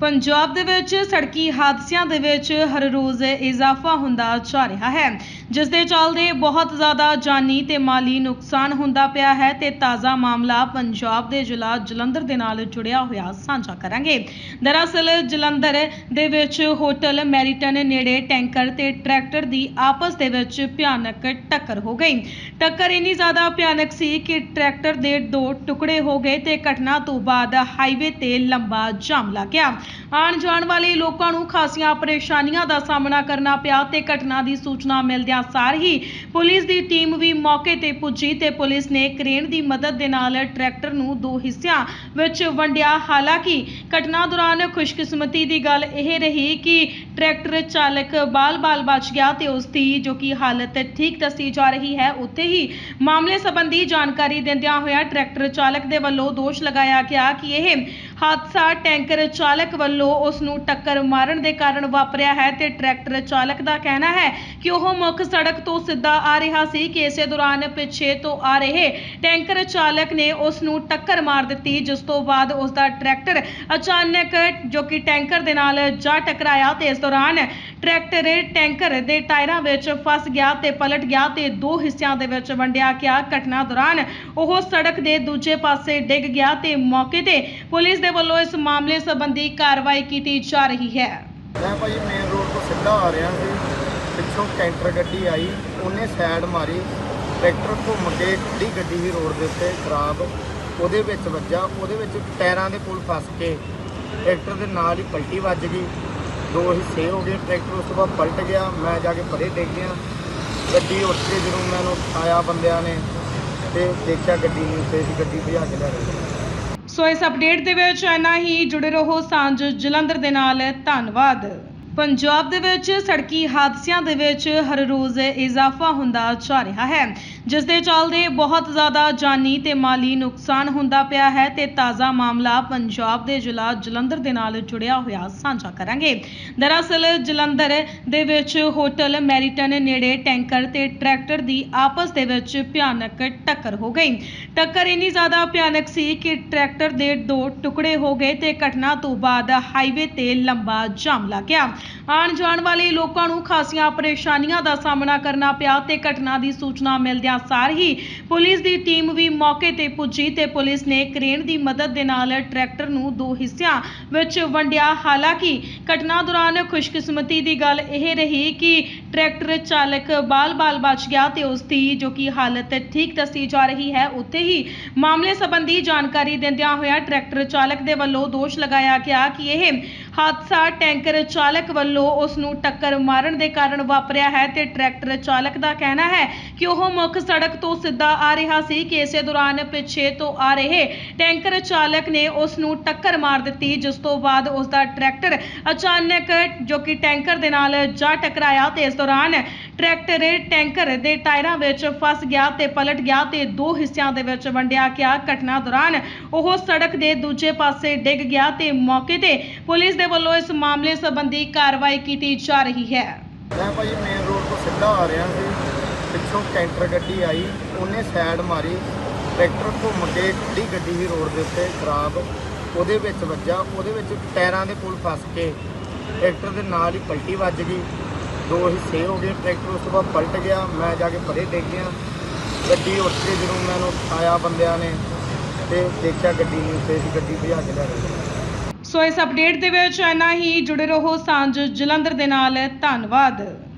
ਪੰਜਾਬ ਦੇ ਵਿੱਚ ਸੜਕੀ ਹਾਦਸਿਆਂ ਦੇ ਵਿੱਚ ਹਰ ਰੋਜ਼ ਇਜ਼ਾਫਾ ਹੁੰਦਾ ਜਾ ਰਿਹਾ ਹੈ। ਜਿਸ ਦੇ ਚੱਲਦੇ ਬਹੁਤ ਜ਼ਿਆਦਾ ਜਾਨੀ ਤੇ ਮਾਲੀ ਨੁਕਸਾਨ ਹੁੰਦਾ ਪਿਆ ਹੈ ਤੇ ਤਾਜ਼ਾ ਮਾਮਲਾ ਪੰਜਾਬ ਦੇ ਜ਼ਿਲ੍ਹਾ ਜਲੰਧਰ ਦੇ ਨਾਲ ਜੁੜਿਆ ਹੋਇਆ ਸਾਂਝਾ ਕਰਾਂਗੇ। ਦਰਅਸਲ ਜਲੰਧਰ ਦੇ ਵਿੱਚ ਹੋਟਲ ਮੈਰੀਟਨ ਨੇੜੇ ਟੈਂਕਰ ਤੇ ਟਰੈਕਟਰ ਦੀ ਆਪਸ ਦੇ ਵਿੱਚ ਭਿਆਨਕ ਟੱਕਰ ਹੋ ਗਈ। ਟੱਕਰ ਇੰਨੀ ਜ਼ਿਆਦਾ ਭਿਆਨਕ ਸੀ ਕਿ ਟਰੈਕਟਰ ਦੇ ਦੋ ਟੁਕੜੇ ਹੋ ਗਏ ਤੇ ਘਟਨਾ ਤੋਂ ਬਾਅਦ ਹਾਈਵੇ ਤੇ ਲੰਬਾ ਜਾਮ ਲੱਗ ਗਿਆ। ਆਉਣ ਜਾਣ ਵਾਲੇ ਲੋਕਾਂ ਨੂੰ ਖਾਸੀਆਂ ਪਰੇਸ਼ਾਨੀਆਂ ਦਾ ਸਾਹਮਣਾ ਕਰਨਾ ਪਿਆ ਤੇ ਘਟਨਾ ਦੀ ਸੂਚਨਾ ਮਿਲਦਿਆਂ ਸਾਰ ਹੀ ਪੁਲਿਸ ਦੀ ਟੀਮ ਵੀ ਮੌਕੇ ਤੇ ਪੁੱਜੀ ਤੇ ਪੁਲਿਸ ਨੇ ਕ੍ਰੇਨ ਦੀ ਮਦਦ ਦੇ ਨਾਲ ਟਰੈਕਟਰ ਨੂੰ ਦੋ ਹਿੱਸਿਆਂ ਵਿੱਚ ਵੰਡਿਆ। ਹਾਲਾਂਕਿ ਘਟਨਾ ਦੌਰਾਨ ਖੁਸ਼ਕਿਸਮਤੀ ਦੀ ਗੱਲ ਇਹ ਰਹੀ ਕਿ ਟਰੈਕਟਰ ਚਾਲਕ ਬਾਲ-ਬਾਲ ਬਚ ਗਿਆ ਤੇ ਉਸ ਦੀ ਜੋ ਕਿ ਹਾਲਤ ਠੀਕ ਦੱਸੀ ਜਾ ਰਹੀ ਹੈ, ਉੱਥੇ ਹੀ ਮਾਮਲੇ ਸੰਬੰਧੀ ਜਾਣਕਾਰੀ ਦਿੰਦਿਆਂ ਹੋਇਆ ਟਰੈਕਟਰ ਚਾਲਕ ਦੇ ਵੱਲੋਂ ਦੋਸ਼ ਲਗਾਇਆ ਗਿਆ ਕਿ ਇਹ ਹਾਦਸਾ ਟੈਂਕਰ ਚਾਲਕ ਵੱਲੋਂ ਉਸ ਨੂੰ ਟੱਕਰ ਮਾਰਨ ਦੇ ਕਾਰਨ ਵਾਪਰਿਆ ਹੈ ਤੇ ਟਰੈਕਟਰ ਚਾਲਕ ਦਾ ਕਹਿਣਾ ਹੈ ਕਿ ਉਹ ਮੁੱਖ ਸੜਕ ਤੋਂ ਸਿੱਧਾ ਆ ਰਿਹਾ ਸੀ ਕਿ ਇਸੇ ਦੌਰਾਨ ਪਿੱਛੇ ਤੋਂ ਆ ਰਹੇ ਟੈਂਕਰ ਚਾਲਕ ਨੇ ਉਸ ਨੂੰ ਟੱਕਰ ਮਾਰ ਦਿੱਤੀ, ਜਿਸ ਤੋਂ ਬਾਅਦ ਉਸ ਦਾ ਟਰੈਕਟਰ ਅਚਾਨਕ ਜੋ ਕਿ ਟੈਂਕਰ ਦੇ ਨਾਲ ਜਾ ਟਕਰਾਇਆ ਤੇ ਇਸ ਦੌਰਾਨ ਟਰੈਕਟਰ ਟੈਂਕਰ ਦੇ ਟਾਇਰਾਂ ਵਿੱਚ ਫਸ ਗਿਆ ਤੇ ਪਲਟ ਗਿਆ ਤੇ ਦੋ ਹਿੱਸਿਆਂ ਦੇ ਵਿੱਚ ਵੰਡਿਆ ਗਿਆ। ਘਟਨਾ ਦੌਰਾਨ ਉਹ ਸੜਕ ਦੇ ਦੂਜੇ ਪਾਸੇ ਡਿੱਗ ਗਿਆ ਤੇ ਮੌਕੇ ਤੇ ਪੁਲਿਸ ਦੇ ਵੱਲੋਂ ਇਸ ਮਾਮਲੇ ਸੰਬੰਧੀ ਕਾਰਵਾਈ ਕੀਤੀ ਜਾ ਰਹੀ ਹੈ। ਮੈਂ ਭਾਜੀ ਮੇਨ ਰੋਡ ਤੋਂ ਸਿੱਧਾ ਆ ਰਿਹਾ ਸੀ। ਪਿੱਛੋਂ ਕੈਂਟਰ ਗੱਡੀ ਆਈ, ਉਹਨੇ ਸਾਈਡ ਮਾਰੀ। ਟਰੈਕਟਰ ਘੁੰਮ ਕੇ ਖੜੀ ਗੱਡੀ ਸੀ ਰੋਡ ਦੇ ਉੱਤੇ ਖਰਾਬ। ਉਹਦੇ ਵਿੱਚ ਵੱਜਾ, ਉਹਦੇ ਵਿੱਚ ਟਾਇਰਾਂ ਦੇ ਕੋਲ ਫਸ ਕੇ। ਟਰੈਕਟਰ ਦੇ ਨਾਲ ਹੀ ਪਲਟੀ ਵੱਜ ਗਈ। ਦੋ ਹਿੱਸੇ ਹੋ ਗਏ ਟਰੈਕਟਰ ਉਸ ਤੋਂ ਬਾਅਦ ਪਲਟ ਗਿਆ, ਮੈਂ ਜਾ ਕੇ ਪਰੇ ਡਿੱਗ ਗਿਆ ਗੱਡੀ ਉੱਠ ਕੇ ਜਦੋਂ ਮੈਨੂੰ ਉਠਾਇਆ ਬੰਦਿਆਂ ਨੇ ਤੇ ਦੇਖਿਆ ਗੱਡੀ ਨਹੀਂ ਉੱਤੇ ਸੀ ਗੱਡੀ ਭਜਾ ਕੇ ਲੈ ਗਏ। ਸੋ ਇਸ ਅਪਡੇਟ ਦੇ ਵਿੱਚ ਇੰਨਾ ਹੀ। ਜੁੜੇ ਰਹੋ ਸਾਂਝ ਜਲੰਧਰ ਦੇ ਨਾਲ। ਧੰਨਵਾਦ। ਪੰਜਾਬ ਦੇ ਵਿੱਚ ਸੜਕੀ ਹਾਦਸਿਆਂ ਦੇ ਵਿੱਚ ਹਰ ਰੋਜ਼ ਇਜ਼ਾਫਾ ਹੁੰਦਾ ਜਾ ਰਿਹਾ ਹੈ। ਜਿਸ ਦੇ ਚੱਲਦੇ ਬਹੁਤ ਜ਼ਿਆਦਾ ਜਾਨੀ ਤੇ ਮਾਲੀ ਨੁਕਸਾਨ ਹੁੰਦਾ ਪਿਆ ਹੈ ਤੇ ਤਾਜ਼ਾ ਮਾਮਲਾ ਪੰਜਾਬ ਦੇ ਜ਼ਿਲ੍ਹਾ ਜਲੰਧਰ ਦੇ ਨਾਲ ਜੁੜਿਆ ਹੋਇਆ ਸਾਂਝਾ ਕਰਾਂਗੇ। ਦਰਅਸਲ ਜਲੰਧਰ ਦੇ ਵਿੱਚ ਹੋਟਲ ਮੈਰੀਟਨ ਨੇੜੇ ਟੈਂਕਰ ਤੇ ਟਰੈਕਟਰ ਦੀ ਆਪਸ ਦੇ ਵਿੱਚ ਭਿਆਨਕ ਟੱਕਰ ਹੋ ਗਈ। ਟੱਕਰ ਇੰਨੀ ਜ਼ਿਆਦਾ ਭਿਆਨਕ ਸੀ ਕਿ ਟਰੈਕਟਰ ਦੇ ਦੋ ਟੁਕੜੇ ਹੋ ਗਏ ਤੇ ਘਟਨਾ ਤੋਂ ਬਾਅਦ ਹਾਈਵੇ ਤੇ ਲੰਬਾ ਜਾਮ ਲੱਗ ਗਿਆ। ਆਉਣ ਜਾਣ ਵਾਲੇ ਲੋਕਾਂ ਨੂੰ ਖਾਸੀਆਂ ਪਰੇਸ਼ਾਨੀਆਂ ਦਾ ਸਾਹਮਣਾ ਕਰਨਾ ਪਿਆ ਤੇ ਘਟਨਾ ਦੀ ਸੂਚਨਾ ਮਿਲਦਿਆਂ ਸਾਰ ਹੀ ਪੁਲਿਸ ਦੀ ਟੀਮ ਵੀ ਮੌਕੇ ਤੇ ਪੁੱਜੀ ਤੇ ਪੁਲਿਸ ਨੇ ਕ੍ਰੇਨ ਦੀ ਮਦਦ ਦੇ ਨਾਲ ਟਰੈਕਟਰ ਨੂੰ ਦੋ ਹਿੱਸਿਆਂ ਵਿੱਚ ਵੰਡਿਆ। ਹਾਲਾਂਕਿ ਘਟਨਾ ਦੌਰਾਨ ਖੁਸ਼ਕਿਸਮਤੀ ਦੀ ਗੱਲ ਇਹ ਰਹੀ ਕਿ ਟਰੈਕਟਰ ਚਾਲਕ ਬਾਲ-ਬਾਲ ਬਚ ਗਿਆ ਤੇ ਉਸ ਦੀ ਜੋ ਕਿ ਹਾਲਤ ਠੀਕ ਦੱਸੀ ਜਾ ਰਹੀ ਹੈ, ਉੱਥੇ ਹੀ ਮਾਮਲੇ ਸੰਬੰਧੀ ਜਾਣਕਾਰੀ ਦਿੰਦਿਆਂ ਹੋਇਆ ਟਰੈਕਟਰ ਚਾਲਕ ਦੇ ਵੱਲੋਂ ਦੋਸ਼ ਲਗਾਇਆ ਗਿਆ ਕਿ ਇਹ ਹਾਦਸਾ ਟੈਂਕਰ ਚਾਲਕ ਵੱਲੋਂ ਉਸ ਨੂੰ ਟੱਕਰ ਮਾਰਨ ਦੇ ਕਾਰਨ ਵਾਪਰਿਆ ਹੈ ਤੇ ਟਰੈਕਟਰ ਚਾਲਕ ਦਾ ਕਹਿਣਾ ਹੈ ਕਿ ਉਹ ਮੁੱਖ ਸੜਕ ਤੋਂ ਸਿੱਧਾ ਆ ਰਿਹਾ ਸੀ ਕਿ ਇਸੇ ਦੌਰਾਨ ਪਿੱਛੇ ਤੋਂ ਆ ਰਹੇ ਟੈਂਕਰ ਚਾਲਕ ਨੇ ਉਸ ਨੂੰ ਟੱਕਰ ਮਾਰ ਦਿੱਤੀ, ਜਿਸ ਤੋਂ ਬਾਅਦ ਉਸ ਦਾ ਟਰੈਕਟਰ ਅਚਾਨਕ ਜੋ ਕਿ ਟੈਂਕਰ ਦੇ ਨਾਲ ਜਾ ਟਕਰਾਇਆ ਤੇ ਇਸ ਦੌਰਾਨ ਟਰੈਕਟਰ ਟੈਂਕਰ ਦੇ ਟਾਇਰਾਂ ਵਿੱਚ ਫਸ ਗਿਆ ਤੇ ਪਲਟ ਗਿਆ ਤੇ ਦੋ ਹਿੱਸਿਆਂ ਦੇ ਵਿੱਚ ਵੰਡਿਆ ਗਿਆ। ਘਟਨਾ ਦੌਰਾਨ ਉਹ ਸੜਕ ਦੇ ਦੂਜੇ ਪਾਸੇ ਡਿੱਗ ਗਿਆ ਤੇ ਮੌਕੇ ਤੇ ਪੁਲਿਸ ਦੇ ਵੱਲੋਂ ਇਸ ਮਾਮਲੇ ਸੰਬੰਧੀ ਕਾਰਵਾਈ ਕੀਤੀ ਜਾ ਰਹੀ ਹੈ। ਮੈਂ ਭਾਜੀ ਮੇਨ ਰੋਡ ਤੋਂ ਸਿੱਧਾ ਆ ਰਿਹਾ ਸੀ। ਪਿੱਛੋਂ ਕੈਂਟਰ ਗੱਡੀ ਆਈ, ਉਹਨੇ ਸਾਈਡ ਮਾਰੀ। ਟਰੈਕਟਰ ਘੁੰਮ ਕੇ ਖੜੀ ਗੱਡੀ ਸੀ ਰੋਡ ਦੇ ਉੱਤੇ, ਖਰਾਬ। ਉਹਦੇ ਵਿੱਚ ਵੱਜਾ, ਉਹਦੇ ਵਿੱਚ ਟਾਇਰਾਂ ਦੇ ਕੋਲ ਫਸ ਕੇ ਟਰੈਕਟਰ ਦੇ ਨਾਲ ਹੀ ਪਲਟੀ ਵੱਜ ਗਈ। ਦੋ ਹਿੱਸੇ ਹੋ ਗਏ, ਟਰੈਕਟਰ ਉਸ ਤੋਂ ਬਾਅਦ ਪਲਟ ਗਿਆ, ਮੈਂ ਜਾ ਕੇ ਪਰੇ ਡਿੱਗ ਗਿਆ। ਗੱਡੀ ਉੱਠ ਕੇ ਜਦੋਂ ਮੈਨੂੰ ਆਇਆ ਬੰਦਿਆਂ ਨੇ ਤੇ ਦੇਖਿਆ ਗੱਡੀ ਨੂੰ ਉੱਤੇ ਸੀ ਗੱਡੀ ਭਜਾ ਕੇ ਲੈ ਗਏ। ਸੋ ਇਸ ਅਪਡੇਟ ਦੇ ਵਿੱਚ ਇੰਨਾ ਹੀ। ਜੁੜੇ ਰਹੋ ਸਾਂਝ ਜਲੰਧਰ ਦੇ ਨਾਲ। ਧੰਨਵਾਦ।